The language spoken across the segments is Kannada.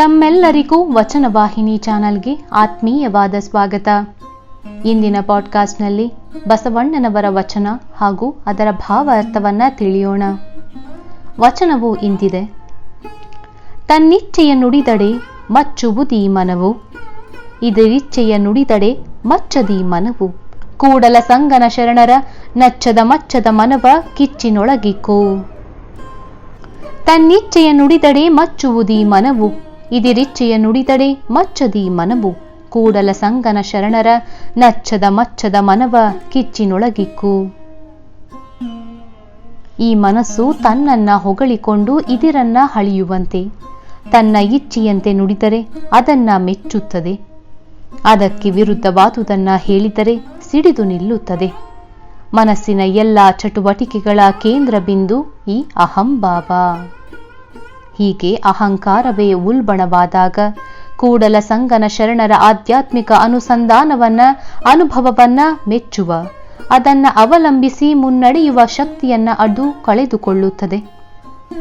ತಮ್ಮೆಲ್ಲರಿಗೂ ವಚನವಾಹಿನಿ ಚಾನಲ್ಗೆ ಆತ್ಮೀಯವಾದ ಸ್ವಾಗತ. ಇಂದಿನ ಪಾಡ್ಕಾಸ್ಟ್ನಲ್ಲಿ ಬಸವಣ್ಣನವರ ವಚನ ಹಾಗೂ ಅದರ ಭಾವಾರ್ಥವನ್ನ ತಿಳಿಯೋಣ. ವಚನವು ಇಂತಿದೆ. ತನ್ನಿಚ್ಛೆಯ ನುಡಿದಡೆ ಮಚ್ಚುವುದೀ ಮನವು. ಇದರಿಚ್ಛೆಯ ನುಡಿದಡೆ ಮಚ್ಚದಿ ಮನವು. ಕೂಡಲ ಸಂಗನ ಶರಣರ ನಚ್ಚದ ಮಚ್ಚದ ಮನವ ಕಿಚ್ಚಿನೊಳಗಿಕ್ಕೋ ತನ್ನಿಚ್ಛೆಯ ನುಡಿದಡೆ ಮಚ್ಚುವುದೀ ಮನವು. ಇದಿರಿಚ್ಛೆಯ ನುಡಿದಡೆ ಮಚ್ಚದಿ ಮನವು ಕೂಡಲ ಸಂಗನ ಶರಣರ ನಚ್ಚದ ಮಚ್ಚದ ಮನವ ಕಿಚ್ಚಿನೊಳಗಿಕ್ಕು. ಈ ಮನಸ್ಸು ತನ್ನನ್ನ ಹೊಗಳಿಕೊಂಡು ಇದಿರನ್ನ ಹಳಿಯುವಂತೆ ತನ್ನ ಇಚ್ಛೆಯಂತೆ ನುಡಿದರೆ ಅದನ್ನ ಮೆಚ್ಚುತ್ತದೆ. ಅದಕ್ಕೆ ವಿರುದ್ಧವಾದುದನ್ನ ಹೇಳಿದರೆ ಸಿಡಿದು ನಿಲ್ಲುತ್ತದೆ. ಮನಸ್ಸಿನ ಎಲ್ಲ ಚಟುವಟಿಕೆಗಳ ಕೇಂದ್ರ ಬಿಂದು ಈ ಅಹಂಭಾವ. ಹೀಗೆ ಅಹಂಕಾರವೇ ಉಲ್ಬಣವಾದಾಗ ಕೂಡಲ ಸಂಗನ ಶರಣರ ಆಧ್ಯಾತ್ಮಿಕ ಅನುಸಂಧಾನವನ್ನ, ಅನುಭವವನ್ನ ಮೆಚ್ಚುವ, ಅದನ್ನ ಅವಲಂಬಿಸಿ ಮುನ್ನಡೆಯುವ ಶಕ್ತಿಯನ್ನ ಅದು ಕಳೆದುಕೊಳ್ಳುತ್ತದೆ.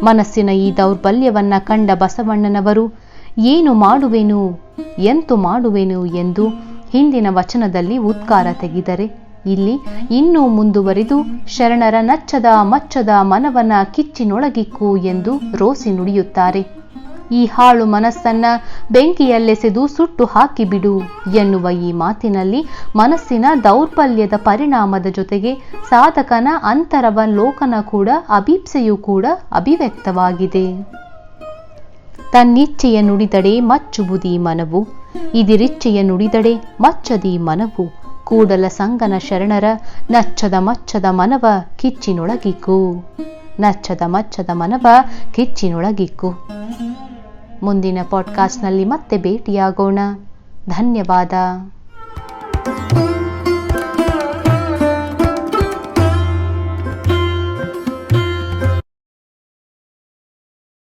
ಮನಸ್ಸಿನ ಈ ದೌರ್ಬಲ್ಯವನ್ನ ಕಂಡ ಬಸವಣ್ಣನವರು, ಏನು ಮಾಡುವೆನು? ಎಂತು ಮಾಡುವೆನು? ಎಂದು ಹಿಂದಿನ ವಚನದಲ್ಲಿ ಉತ್ಕಾರ ತೆಗೆದರೆ. ಇಲ್ಲಿ ಇನ್ನೂ ಮುಂದುವರಿದು ಶರಣರ ನಚ್ಚದ ಮಚ್ಚದ ಮನವನ ಕಿಚ್ಚಿನೊಳಗಿಕ್ಕು ಎಂದು ರೋಸಿ ನುಡಿಯುತ್ತಾರೆ. ಈ ಹಾಳು ಮನಸ್ಸನ್ನ ಬೆಂಕಿಯಲ್ಲೆಸೆದು ಸುಟ್ಟು ಹಾಕಿಬಿಡು ಎನ್ನುವ ಈ ಮಾತಿನಲ್ಲಿ ಮನಸ್ಸಿನ ದೌರ್ಬಲ್ಯದ ಪರಿಣಾಮದ ಜೊತೆಗೆ ಸಾಧಕನ ಅಂತರವಲೋಕನ ಕೂಡ ಅಭೀಪ್ಸೆಯೂ ಕೂಡ ಅಭಿವ್ಯಕ್ತವಾಗಿದೆ. ತನ್ನಿಚ್ಛೆಯ ನುಡಿದಡೆ ಮಚ್ಚುವುದೀ ಮನವು, ಇದಿರಿಚ್ಛೆಯ ನುಡಿದಡೆ ಮಚ್ಚದಿ ಮನವು. ಕೂಡಲ ಸಂಗನ ಶರಣರ, ನಚ್ಚದ ಮಚ್ಚದ ಮನವ ಕಿಚ್ಚಿನೊಳಗಿಕ್ಕು ನಚ್ಚದ ಮಚ್ಚದ ಮನವ ಕಿಚ್ಚಿನೊಳಗಿಕ್ಕು ಮುಂದಿನ ಪಾಡ್ಕಾಸ್ಟ್ನಲ್ಲಿ ಮತ್ತೆ ಭೇಟಿಯಾಗೋಣ. ಧನ್ಯವಾದ.